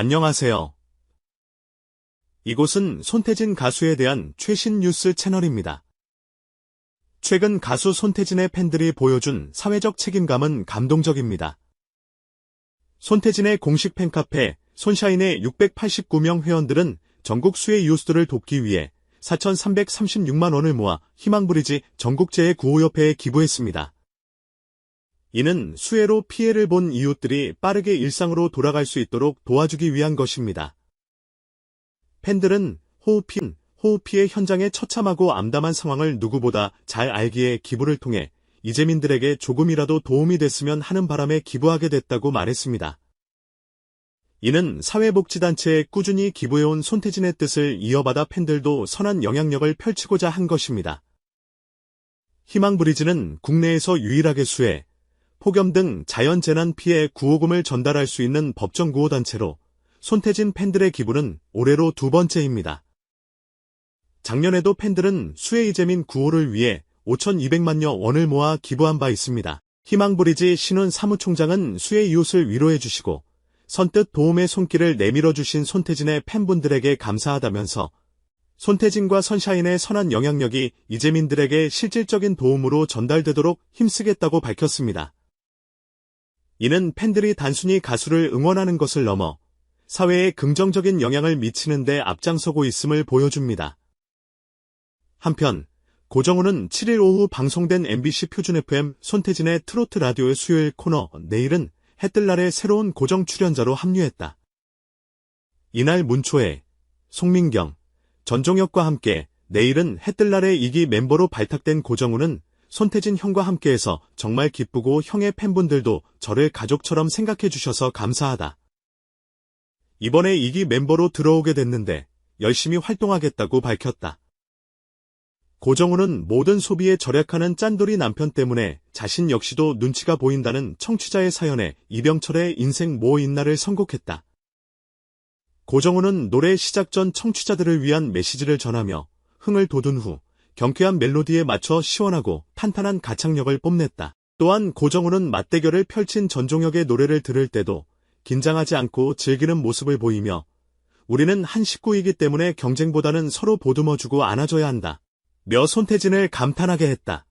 안녕하세요. 이곳은 손태진 가수에 대한 최신 뉴스 채널입니다. 최근 가수 손태진의 팬들이 보여준 사회적 책임감은 감동적입니다. 손태진의 공식 팬카페 손샤인의 689명 회원들은 전국 수해 이웃들을 돕기 위해 4,336만 원을 모아 희망브리지 전국재해 구호협회에 기부했습니다. 이는 수해로 피해를 본 이웃들이 빠르게 일상으로 돌아갈 수 있도록 도와주기 위한 것입니다. 팬들은 호흡피, 호흡피해 현장의 처참하고 암담한 상황을 누구보다 잘 알기에 기부를 통해 이재민들에게 조금이라도 도움이 됐으면 하는 바람에 기부하게 됐다고 말했습니다. 이는 사회복지단체에 꾸준히 기부해온 손태진의 뜻을 이어받아 팬들도 선한 영향력을 펼치고자 한 것입니다. 희망브리즈는 국내에서 유일하게 수해, 폭염 등 자연재난 피해 구호금을 전달할 수 있는 법정 구호단체로 손태진 팬들의 기부는 올해로 두 번째입니다. 작년에도 팬들은 수해 이재민 구호를 위해 5,200만여 원을 모아 기부한 바 있습니다. 희망브리지 신훈 사무총장은 수해 이웃을 위로해 주시고 선뜻 도움의 손길을 내밀어 주신 손태진의 팬분들에게 감사하다면서 손태진과 선샤인의 선한 영향력이 이재민들에게 실질적인 도움으로 전달되도록 힘쓰겠다고 밝혔습니다. 이는 팬들이 단순히 가수를 응원하는 것을 넘어 사회에 긍정적인 영향을 미치는 데 앞장서고 있음을 보여줍니다. 한편 고정우는 7일 오후 방송된 MBC 표준 FM 손태진의 트로트 라디오의 수요일 코너 내일은 해뜰 날의 새로운 고정 출연자로 합류했다. 이날 문초에 송민경, 전종혁과 함께 내일은 해뜰 날의 이기 멤버로 발탁된 고정우는 손태진 형과 함께해서 정말 기쁘고 형의 팬분들도 저를 가족처럼 생각해 주셔서 감사하다. 이번에 이기 멤버로 들어오게 됐는데 열심히 활동하겠다고 밝혔다. 고정우는 모든 소비에 절약하는 짠돌이 남편 때문에 자신 역시도 눈치가 보인다는 청취자의 사연에 이병철의 인생 뭐 있나를 선곡했다. 고정우는 노래 시작 전 청취자들을 위한 메시지를 전하며 흥을 돋운 후 경쾌한 멜로디에 맞춰 시원하고 탄탄한 가창력을 뽐냈다. 또한 고정우는 맞대결을 펼친 전종혁의 노래를 들을 때도 긴장하지 않고 즐기는 모습을 보이며 우리는 한 식구이기 때문에 경쟁보다는 서로 보듬어주고 안아줘야 한다. 며 손태진을 감탄하게 했다.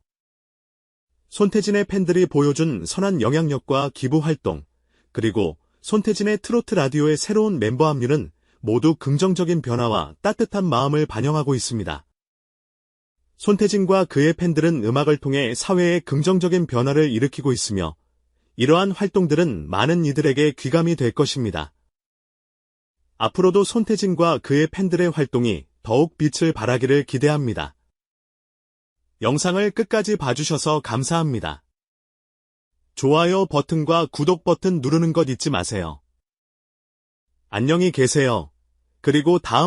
손태진의 팬들이 보여준 선한 영향력과 기부 활동, 그리고 손태진의 트로트 라디오의 새로운 멤버 합류는 모두 긍정적인 변화와 따뜻한 마음을 반영하고 있습니다. 손태진과 그의 팬들은 음악을 통해 사회에 긍정적인 변화를 일으키고 있으며 이러한 활동들은 많은 이들에게 귀감이 될 것입니다. 앞으로도 손태진과 그의 팬들의 활동이 더욱 빛을 발하기를 기대합니다. 영상을 끝까지 봐주셔서 감사합니다. 좋아요 버튼과 구독 버튼 누르는 것 잊지 마세요. 안녕히 계세요. 그리고 다음